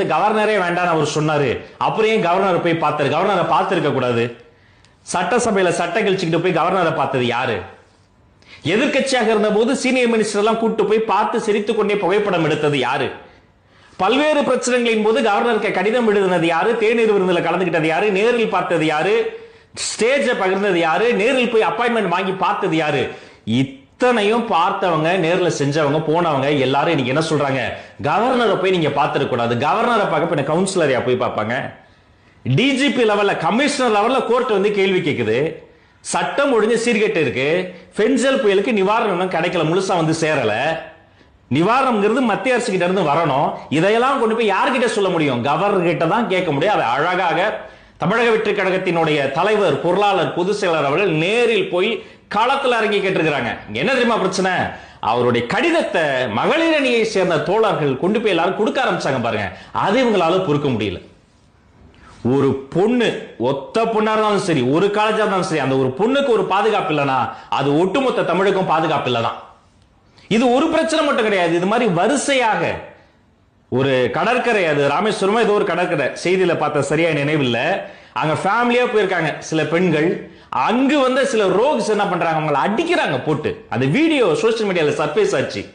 இந்த கவர்னரே வேண்டாம் அவர் சொன்னாரு. அப்புறம் ஏன் கவர்னரை போய் பார்த்தாரு? கவர்னரை பார்த்துருக்க கூடாது. சட்டசபையில சட்ட கழிச்சுக்கிட்டு போய் கவர்னரை பார்த்தது யாரு? எதிர்கட்சியாக இருந்த போது சீனியர் மினிஸ்டர் எல்லாம் கூட்டு போய் பார்த்து சிரித்து கொண்டே புகைப்படம் எடுத்தது யாரு? பல்வேறு பிரச்சனைகளின் போது கவர்னருக்கு கடிதம் எழுதினது யாரு? தேநீர் விருந்தில் கலந்துகிட்டது யாரு? நேரில் பார்த்தது யாரு? ஸ்டேஜ பகிர்ந்தது யாரு? நேரில் போய் அப்பாயின்மெண்ட் வாங்கி பார்த்தது யாரு? இத்தனையும் பார்த்தவங்க நேர்ல செஞ்சவங்க போனவங்க எல்லாரும் இன்னைக்கு என்ன சொல்றாங்க? கவர்னரை போய் நீங்க பார்த்திருக்க கூடாது கவர்னரை பார்க்க பின்ன கவுன்சிலரையா போய் பார்ப்பாங்க? டிஜிபி லெவல்ல கமிஷனர் லெவல்ல கோர்ட் வந்து கேள்வி கேக்குது. சட்டம் ஒழுங்கு சீர்கெட்டு இருக்கு. பெஞ்சல் புயலுக்கு நிவாரணம் கிடைக்கல முழுசா வந்து சேரல. நிவாரணம்ங்கிறது மத்திய அரசு கிட்ட இருந்து வரணும். இதையெல்லாம் கொண்டு போய் யார்கிட்ட சொல்ல முடியும்? கவர்னர் கிட்ட தான் கேட்க முடியும். அதை அழகாக தமிழக வெற்றி கழகத்தினுடைய தலைவர் பொருளாளர் பொதுச் செயலர் அவர்கள் நேரில் போய் களத்துல இறங்கி கேட்டிருக்கிறாங்க. என்ன தெரியுமா பிரச்சனை? அவருடைய கடிதத்தை மகளிர் அணியை சேர்ந்த தோழர்கள் கொண்டு போய் எல்லாரும் கொடுக்க ஆரம்பிச்சாங்க பாருங்க. அது இவங்களால பொறுக்க முடியல. ஒரு பொண்ணு ஒத்த பொண்ணா இருந்தாலும் சரி ஒரு காலேஜா இருந்தாலும் சரி அந்த ஒரு பொண்ணுக்கு ஒரு பாதுகாப்பு இல்லைனா அது ஒட்டுமொத்த தமிழுக்கும் பாதுகாப்பு இல்லைதான். இது ஒரு பிரச்சனை மட்டும் கிடையாது. இது மாதிரி வரிசையாக ஒரு கடற்கரை அது ராமேஸ்வரமா ஏதோ ஒரு கடற்கரை செய்தியில பார்த்த சரியா நினைவில்லை. அங்க ஃபேமிலியா போயிருக்காங்க. சில பெண்கள் அங்கு வந்த சில ரோக்ஸ் என்ன பண்றாங்க? அவங்களை அடிக்கிறாங்க போட்டு. அந்த வீடியோ சோஷியல் மீடியால சர்ஃபேஸ் ஆச்சு.